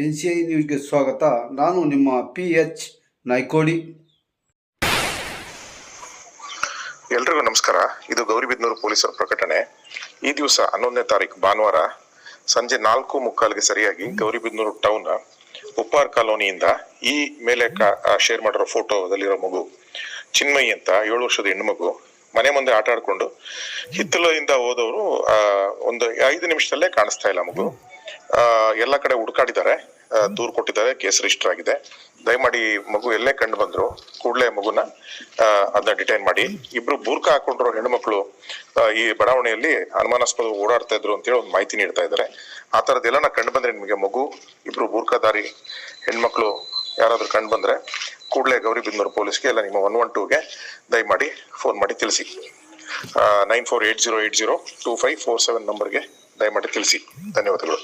N C I ನ್ಯೂಸ್ಗೆ ಸ್ವಾಗತ. ನಾನು ನಿಮ್ಮ ಪಿ ಎಚ್ ನಾಯ್ಕೋಡಿ. ಎಲ್ರಿಗೂ ನಮಸ್ಕಾರ. ಇದು ಗೌರಿಬಿದನೂರು ಪೊಲೀಸರ ಪ್ರಕಟಣೆ. ಈ ದಿವಸ ಹನ್ನೊಂದನೇ ತಾರೀಕು ಭಾನುವಾರ ಸಂಜೆ ನಾಲ್ಕು ಮುಕ್ಕಾಲಿಗೆ ಸರಿಯಾಗಿ ಗೌರಿಬಿದನೂರು ಟೌನ್, ಉಪ್ಪಾರ್ ಕಾಲೋನಿಯಿಂದ ಈ ಮೇಲೆ ಶೇರ್ ಮಾಡಿರೋ ಫೋಟೋದಲ್ಲಿರೋ ಮಗು, ಚಿನ್ಮಯಿ ಅಂತ ಏಳು ವರ್ಷದ ಹೆಣ್ಣು ಮಗು ಮನೆ ಮುಂದೆ ಆಟ ಆಡ್ಕೊಂಡು ಹಿತ್ತಲಿಂದ ಹೋದವರು ಒಂದು ಐದು ನಿಮಿಷದಲ್ಲೇ ಕಾಣಿಸ್ತಾ ಇಲ್ಲ ಮಗು. ಎಲ್ಲ ಕಡೆ ಹುಡುಕಾಡಿದ್ದಾರೆ. ದೂರು ಕೊಟ್ಟಿದ್ದಾರೆ, ಕೇಸ್ ರಿಜಿಸ್ಟರ್ ಆಗಿದೆ. ದಯಮಾಡಿ ಮಗು ಎಲ್ಲೇ ಕಂಡು ಬಂದ್ರು, ಕೂಡಲೇ ಮಗುನ ಅದನ್ನ ಡಿಟೈನ್ ಮಾಡಿ. ಇಬ್ರು ಬೂರ್ಕ ಹಾಕೊಂಡಿರೋ ಹೆಣ್ಮಕ್ಳು ಈ ಬಡಾವಣೆಯಲ್ಲಿ ಅನುಮಾನಾಸ್ಪದ ಓಡಾಡ್ತಾ ಇದ್ರು ಅಂತೇಳಿ ಒಂದು ಮಾಹಿತಿ ನೀಡ್ತಾ ಇದ್ದಾರೆ. ಆ ಥರದ್ದೆಲ್ಲ ಕಂಡು ಬಂದ್ರೆ ನಿಮಗೆ ಮಗು, ಇಬ್ರು ಬೂರ್ಕಾದಾರಿ ಹೆಣ್ಮಕ್ಳು ಯಾರಾದ್ರೂ ಕಂಡು ಬಂದ್ರೆ ಕೂಡಲೇ ಗೌರಿಬಿದನೂರು ಪೊಲೀಸ್ಗೆ, ಎಲ್ಲ ನಿಮ್ಮ ಒನ್ ಒನ್ ಟೂಗೆ ದಯಮಾಡಿ ಫೋನ್ ಮಾಡಿ ತಿಳಿಸಿ. Nine four eight zero eight zero two five four seven ನಂಬರ್ಗೆ ದಯಮಾಡಿ ತಿಳಿಸಿ. ಧನ್ಯವಾದಗಳು.